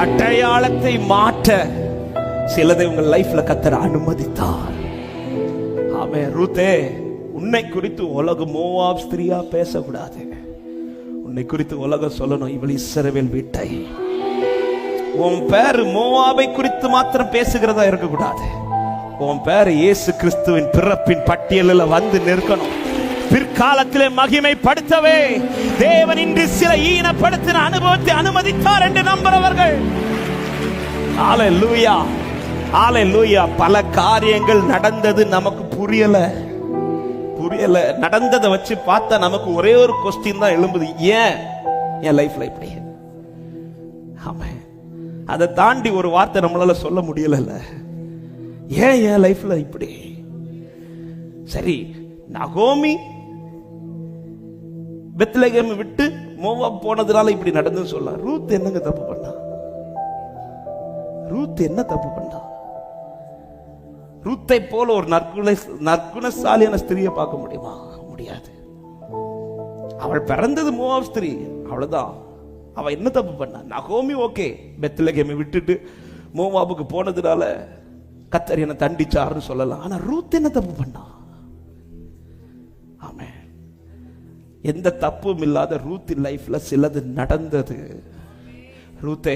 அடையாளத்தை மாற்ற சிலதை உங்க லைஃப்ல கத்தர் அனுமதித்தார். ஆமே ரூத்தே உன்னை குறித்து உலகம் மோவாப் ஸ்திரியா பேசக்கூடாது. உன்னை குறித்து உலகம் சொல்லணும் இவள் இசரவேல் வீட்டை. உன் பேர் மோவாபை குறித்து மாத்திரம் பேசுகிறதா இருக்கக்கூடாது. உன் பேர் இயேசு கிறிஸ்துவின் பிறப்பின் பட்டியலில் வந்து நிற்கணும். பிற்காலத்திலே மகிமைப்படுத்தவே. தேவன் இன்று சில ஈனப்படுத்தின அனுபவத்தை அனுமதித்தார் என்று நம்புறவர்கள் ஆலை லூயா ஆலை லூயா பல காரியங்கள் நடந்தது நமக்கு புரியல. புரியல. நடந்ததை வச்சு பார்த்தா நமக்கு ஒரே ஒரு கொஸ்டின் தான் எழும்புது. ஏன்? என் லைஃப்ல இப்படி. ஆமா அதை தாண்டி ஒரு வார்த்தை நம்மளால சொல்ல முடியலல்ல. ஏன் என் லைஃப்ல இப்படி? சரி நகோமி பெத்லகேம் விட்டு மோவா போனதுனால இப்படி நடந்துன்னு சொல்லலாம் ரூத் என்னங்க தப்பு பண்ணா? ரூத் என்ன தப்பு பண்ணா? ரூத்தை போல ஒரு நற்குண நற்குணசாலியான ஸ்திரியை பார்க்க முடியுமா? முடியாது. அவள் பிறந்தது மோவாப் ஸ்திரீ. அவ்வளவுதான். அவ என்ன தப்பு பண்ணா? நகோமி ஓகே. பெத்லகேமை விட்டுட்டு மோவாபுக்கு போனதுனால கத்தர் என்ன தண்டிச்சாருன்னு சொல்லலாம். ஆனா ரூத் என்ன தப்பு பண்ணா? எந்த தப்பும் இல்லாத ரூத் லைஃப்ல சிலது நடந்தது. ரூத்தே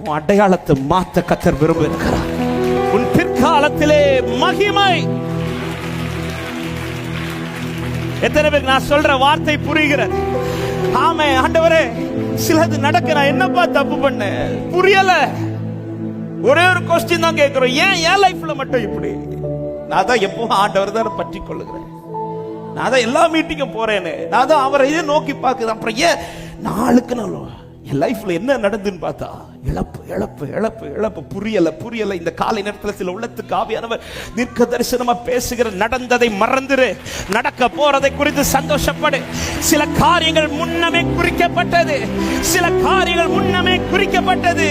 உன் அடையாளத்தை மாத்த கத்தர் விரும்புகிறார். உன் பிற்காலத்திலே மகிமை. எத்தனை பேருக்கு நான் சொல்ற வார்த்தை புரிகிறது? ஆமே ஆண்டவரே சிலது நடக்க நான் என்னப்பா தப்பு பண்ண புரியல. ஒரே ஒரு கொஸ்டின் தான் கேட்கிறோம். ஏன் என் லைஃப்ல மட்டும் இப்படி? நான் தான் எப்பவும் ஆண்டவர் தான் பற்றி கொள்ளுகிறேன் நான் தான் எல்லா மீட்டிங்கும் போறேன்னு. நான் தான் அவரையே நோக்கி பார்க்குறேன்? அப்புறம் ஏன் நாளுக்கு நாள் என் லைஃப்ல என்ன நடந்துன்னு பார்த்தா இழப்பு இழப்பு இழப்பு இழப்பு புரியல புரியல. இந்த காலை நேரத்தில் சில உள்ளத்துக்கு ஆவியானவர் நிற்க தரிசனமா பேசுகிற நடந்ததை மறந்துரு. நடக்க போறதை குறித்து சந்தோஷப்படு. சில காரியங்கள் முன்னமே குறிக்கப்பட்டது. சில காரியங்கள் முன்னமே குறிக்கப்பட்டது.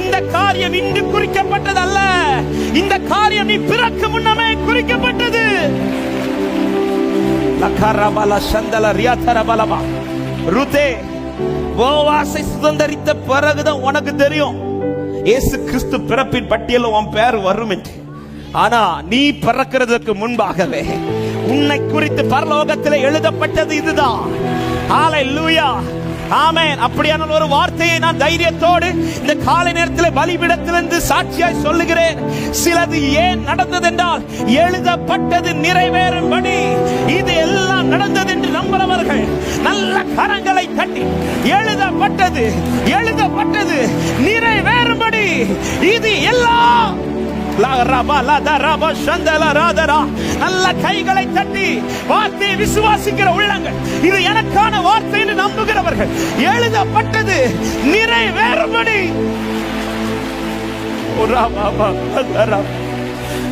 இந்த காரியம் இன்று குறிக்கப்பட்டது அல்ல இந்த காரியம் நீ பிறக்கு முன்னமே குறிக்கப்பட்டது. நகரபல சந்தல ரியாதரபலமா ருதே போவாசை சுதந்தரித்த பிறகுதான் உனக்கு தெரியும். ஏசு கிறிஸ்து பிறப்பின் பட்டியலில் உன் பேர் வரும் என்று. ஆனா நீ பிறக்கிறதுக்கு முன்பாகவே உன்னை குறித்து பரலோகத்தில் எழுதப்பட்டது இதுதான். ஆலை லூயா ஆமேன். அப்படியான ஒரு வார்த்தையை நான் தைரியத்தோடு இந்த காலை நேரத்தில் பலிபிடத்திலிருந்து சாட்சியாய் சொல்லுகிறேன். சிலது ஏன் நடந்தது என்றால் எழுதப்பட்டது நிறைவேறும்படி. இது எல்லாம் நடந்தது என்று நம்புறவர்கள் நல்ல கரங்களை தட்டி எழுதப்பட்டது எழுதப்பட்டது நிறைவேறும்படி. இது எல்லாம் நல்ல கைகளை தட்டி வார்த்தையை விசுவாசிக்கிற உள்ளங்கள். இது எனக்கான வார்த்தை என்று நம்புகிறவர்கள் எழுதப்பட்டது நிறைவேறும்படி.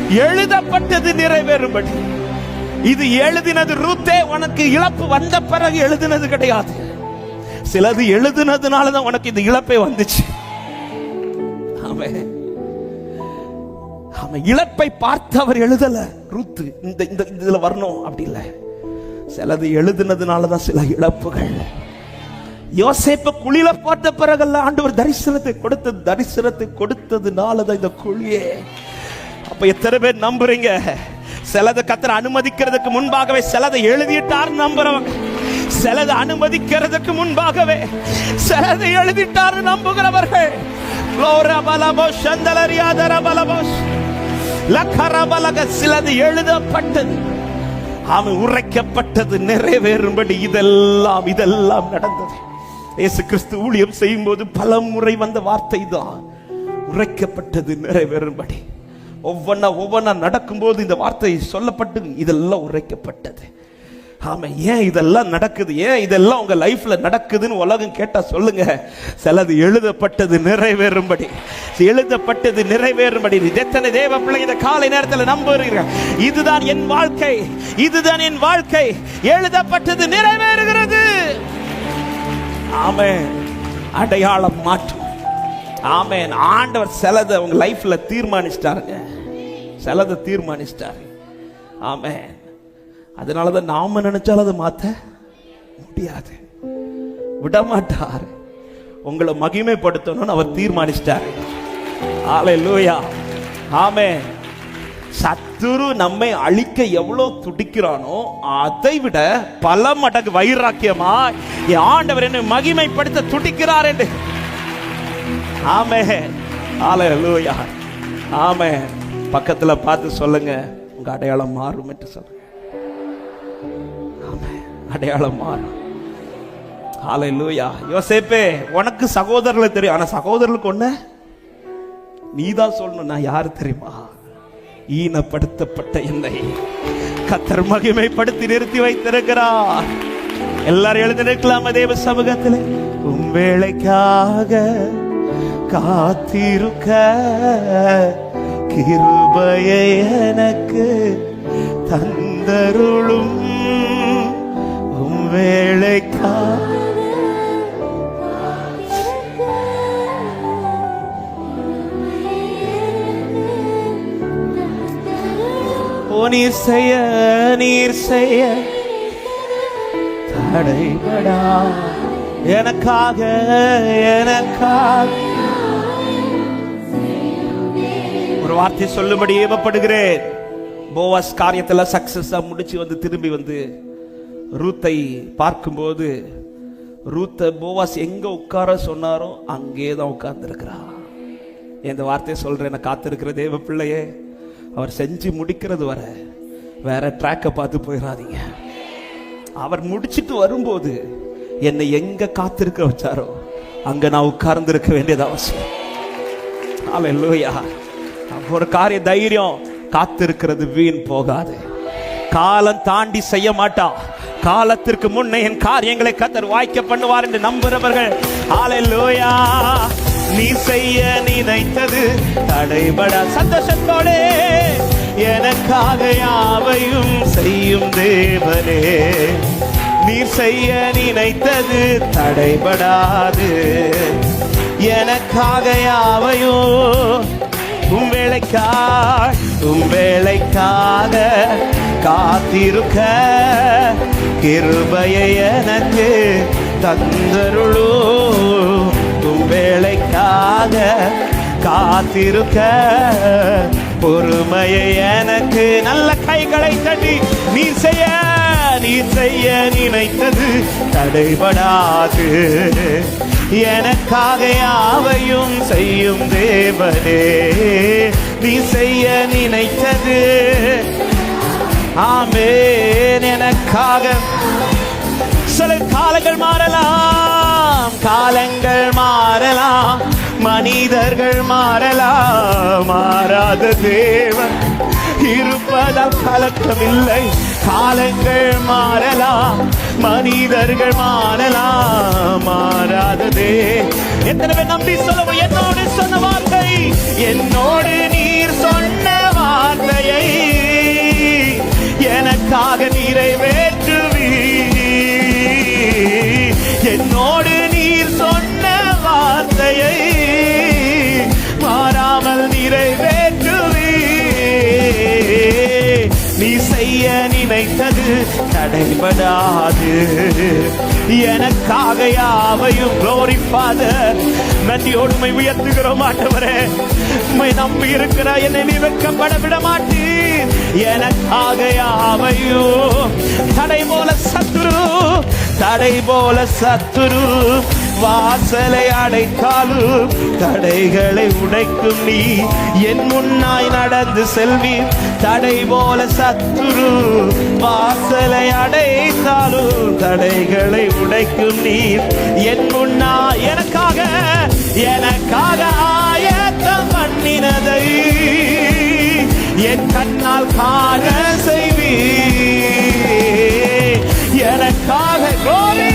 எழுதப்பட்டது நிறைவேறும்படி. இது எழுதினது ரூத்தே உனக்கு இழப்பு வந்த பிறகு எழுதினது கிடையாது. சிலது எழுதினதுனால தான் உனக்கு இந்த இழப்பே வந்துச்சு. ஆமென். அவன் இழப்பை பார்த்து அவர் எழுதல. ரூத்து இந்த இந்த இதுல வரணும். அப்படி இல்ல. சிலது எழுதுனதுனால தான் சில இழப்புகள். யோசேப்ப குழியில போட்ட பிறகல்ல ஆண்டவர் தரிசனத்தை கொடுத்தது தரிசனத்தை கொடுத்ததுனால தான் இந்த குழியே. அப்ப எத்தனை பேர் நம்புறீங்க? சிலதை கத்திர அனுமதிக்கிறதுக்கு முன்பாகவே சிலதை எழுதிட்டார் நம்புறவங்க. சிலதை அனுமதிக்கிறதுக்கு முன்பாகவே சிலதை எழுதிட்டார் நம்புகிறவர்கள். லோரபலபோ சந்தலரியாதரபலபோஸ் லக்கரபலக சிலது எழுதப்பட்டது. அவன் உரைக்கப்பட்டது நிறைவேறும்படி இதெல்லாம் இதெல்லாம் நடந்தது. இயேசு கிறிஸ்து ஊழியம் செய்யும் போது பல முறை வந்த வார்த்தை தான். உரைக்கப்பட்டது நிறைவேறும்படி. ஒவ்வொன்னா ஒவ்வொன்னா நடக்கும்போது இந்த வார்த்தை சொல்லப்பட்டு இதெல்லாம் உரைக்கப்பட்டது. ஆமாம் ஏன் இதெல்லாம் நடக்குது? ஏன் இதெல்லாம் உங்கள் லைஃப்பில் நடக்குதுன்னு உலகம் கேட்டால் சொல்லுங்க. சிலது எழுதப்பட்டது நிறைவேறும்படி. எழுதப்பட்டது நிறைவேறும்படி. எத்தனை தேவ பிள்ளை இந்த காலை நேரத்தில் நம்புகிறீர்கள்? இதுதான் என் வாழ்க்கை. இதுதான் என் வாழ்க்கை. எழுதப்பட்டது நிறைவேறுகிறது. ஆமே அடையாளம் மாற்றும். ஆமேன் ஆண்டவர் சிலதை உங்க லைஃப்ல தீர்மானிச்சிட்டாருங்க. சிலதை தீர்மானிச்சிட்டாரு. ஆமேன் அதனால தான் நாம நினைச்சாலும் அதை மாற்ற முடியாது. விட மாட்டார் உங்களை மகிமைப்படுத்தணும்னு அவர் தீர்மானிச்சிட்டார். லூயா ஆமே சத்துரு நம்மை அழிக்க எவ்வளோ துடிக்கிறானோ அதை விட பல மடங்கு வைராக்கியமா ஆண்டவர் என்னை மகிமைப்படுத்த துடிக்கிறார் என்று. ஆமே லூயா ஆமே பக்கத்தில் பார்த்து சொல்லுங்க. உங்க அடையாளம் மாறும் என்று சொல்லுங்க. அடையாளம் மாறும் ஹalleluya. யோசேப்பே உனக்கு சகோதரர்களை தெரியும். ஆனா சகோதரர்களுக்கு ஒண்ணு? நீதான் சொல்லணும் நான் யாரு தெரியுமா? ஈனப்படுத்தப்பட்ட என்னை. கத்தர் மகிமைப்படுத்தி நிறுத்தி வைத்திருக்கிறார். எல்லாரும் எழுந்து நிற்கலாம தேவ சமூகத்தில்? உன் வேலைக்காக காத்திருக்க கிருபையை எனக்கு தந்தருளும். வேளைக்கா. நீர் செய்ய நீர் செய்ய. தடைபடா எனக்காக எனக்காக. ஒரு வார்த்தை சொல்லும்படி ஏவப்படுகிறேன். போவாஸ் காரியத்துல சக்சஸா முடிச்சு வந்து திரும்பி வந்து ரூத்தை பார்க்கும்போது ரூத்தை போவாஸ் எங்க உட்கார சொன்னாரோ அங்கே தான் உட்கார்ந்துருக்கிறா. இந்த வார்த்தையை சொல்றேன் காத்திருக்கிற தேவ பிள்ளையே அவர் செஞ்சு முடிக்கிறது வர வேற ட்ராக்கை பார்த்து போயிடாதீங்க அவர் முடிச்சிட்டு வரும்போது என்னை எங்க காத்திருக்க வச்சாரோ அங்க நான் உட்கார்ந்து இருக்க வேண்டியது அவசியம். அல்லேலூயா ஒரு காரிய தைரியம் காத்திருக்கிறது வீண் போகாது. காலம் தாண்டி செய்ய மாட்டான் காலத்திற்கு முன்னே என் காரியங்களை கத்தர் வாய்க்க பண்ணுவார் என்று நம்புகிறவர்கள். ஹalleluya நீ செய்ய நினைத்தது தடைபட சந்தோஷத்தோடே. எனக்காக யாவையும் செய்யும் தேவனே. நீர் செய்ய நினைத்தது தடைபடாது. எனக்காக யாவையும் உம் வேலைக்காக உம் வேலைக்காக காத்திருக்க கிருபையை எனக்கு தந்தருளு. உம் வேலைக்காக காத்திருக்க பொறுமையை எனக்கு நல்ல கைகளை தட்டி நீ செய்ய. நீ செய்ய நினைத்தது தடைபடாது. எனக்காக யாவையும் செய்யும் தேவனே நீ செய்ய நினைத்தது. ஆமேன். எனக்காக சில காலங்கள் மாறலாம் காலங்கள் மாறலாம் மனிதர்கள் மாறலாம் மாறாத தேவன். இருப்பதால் கலக்கமில்லை. காலங்கள் மாறலாம் மனிதர்கள் மாறலாம் மாறாததே. எத்தனை பேர் நம்பி சொல்லவும் என்னோடு சொன்ன வார்த்தை என்னோடு நீர் சொன்ன வார்த்தையை. எனக்காக நிறைவேற்றுவீ தடைபடாது எனக்காக யாவையும் glory father நன்றியோடுமை உயர்த்துகிறோம் ஆண்டவரே உண்மை நம்பி இருக்கிற என்னை நீ வெக்கப்பட விட மாட்டீர் எனக்காக யாவையும் தடை போல சத்துரு தடை போல சத்துரு. வாசலை அடைத்தாலும் தடைகளை உடைக்கும் நீ என் முன்னாய் நடந்து செல்வி தடை போல சத்துரு வாசலை அடைத்தாலும் தடைகளை உடைக்கும் நீ என் முன்னா எனக்காக எனக்காக ஆயத்தம் பண்ணினதை என் கண்ணால் காண செய்வி எனக்காக கோரி